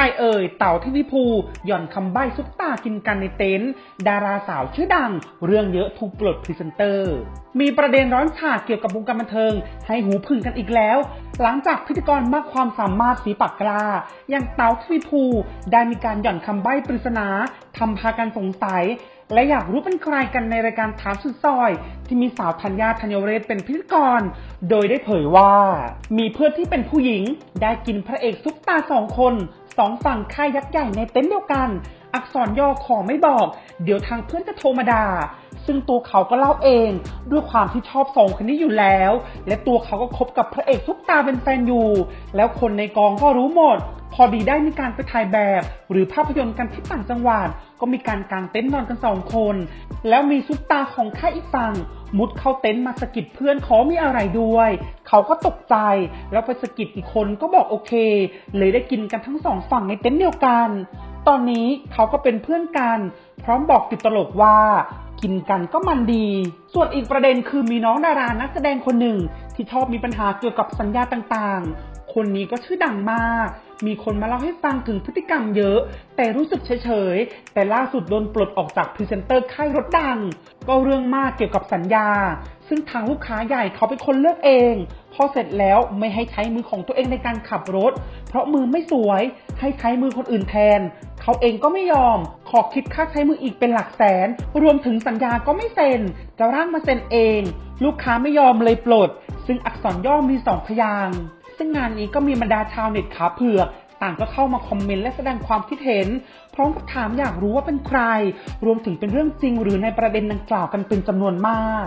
รเอ่ย เต่าที่วิภู หย่อนคำใบ้ซุปตากินกันในเต็นท์ดาราสาวชื่อดัง เรื่องเยอะถูกปลดพรีเซนเตอร์ มีประเด็นร้อนฉาเกี่ยวกับวงการบันเทิง ให้หูพึ่งกันอีกแล้ว หลังจากพิธีกรมากความสามารถสีปากกลาอย่างเต่าทวีภู ได้มีการหย่อนคำใบ้ปริศนาทำพากันสงสัยและอยากรู้เป็นใครกันในรายการถามสุดซอย ที่มีสาวธัญญาธัญเรศเป็นพิธีกร โดยได้เผยว่า มีเพื่อนที่เป็นผู้หญิงได้กินพระเอกซุปตาสองคน สองฝั่งค่ายยักษ์ใหญ่ในเต็นท์เดียวกัน อักษรย่อขอไม่บอก เดี๋ยวทางเพื่อนจะโทรมาด่า ซึ่งตัวเขาก็เล่าเอง ด้วยความที่ชอบสองคนนี้อยู่แล้ว และตัวเขาก็คบกับพระเอกซุปตาเป็นแฟนอยู่ แล้วคนในกองก็รู้หมด พอดีได้มีการไปถ่ายแบบ หรือภาพยนตร์กันที่ต่างจังหวัดก็มีการกางเต็นท์นอนกันสองคน แล้วมีซุปตาของค่ายอีกฝั่งมุดเข้าเต็นท์มาสะกิดเพื่อนขอมีอะไรด้วย เขาก็ตกใจ แล้วไปสะกิดอีกคนก็บอกโอเค เลยได้กินกันทั้งสองฝั่งในเต็นท์เดียวกัน ตอนนี้เขาก็เป็นเพื่อนกัน พร้อมบอกติดตลกว่า กินกันก็มันดี ส่วนอีกประเด็นคือมีน้องดารานักแสดงคนหนึ่ง ที่ชอบมีปัญหาเกี่ยวกับสัญญาต่างๆ คนนี้ก็ชื่อดังมาก มีคนมาเล่าให้ฟังถึงพฤติกรรมเยอะ แต่รู้สึกเฉยๆ แต่ล่าสุดโดนปลดออกจากพรีเซนเตอร์ค่ายรถดัง ก็เรื่องมากเกี่ยวกับสัญญา ซึ่งทางลูกค้าใหญ่เขาเป็นคนเลือกเอง พอเสร็จแล้วไม่ให้ใช้มือของตัวเองในการขับรถ เพราะมือไม่สวยให้ใช้มือคนอื่นแทนเขาเองก็ไม่ยอม ขอคิดค่าใช้มืออีกเป็นหลักแสน รวมถึงสัญญาก็ไม่เซ็น จะร่างมาเซ็นเอง ลูกค้าไม่ยอมเลยปลด ซึ่งอักษรย่อมีสองพยางซึ่งงานนี้ก็มีบรรดาชาวเน็ตขาเผือกต่างก็เข้ามาคอมเมนต์และแสดงความคิดเห็น พร้อมกับถามอยากรู้ว่าเป็นใคร รวมถึงเป็นเรื่องจริงหรือในประเด็นดังกล่าวกันเป็นจำนวนมาก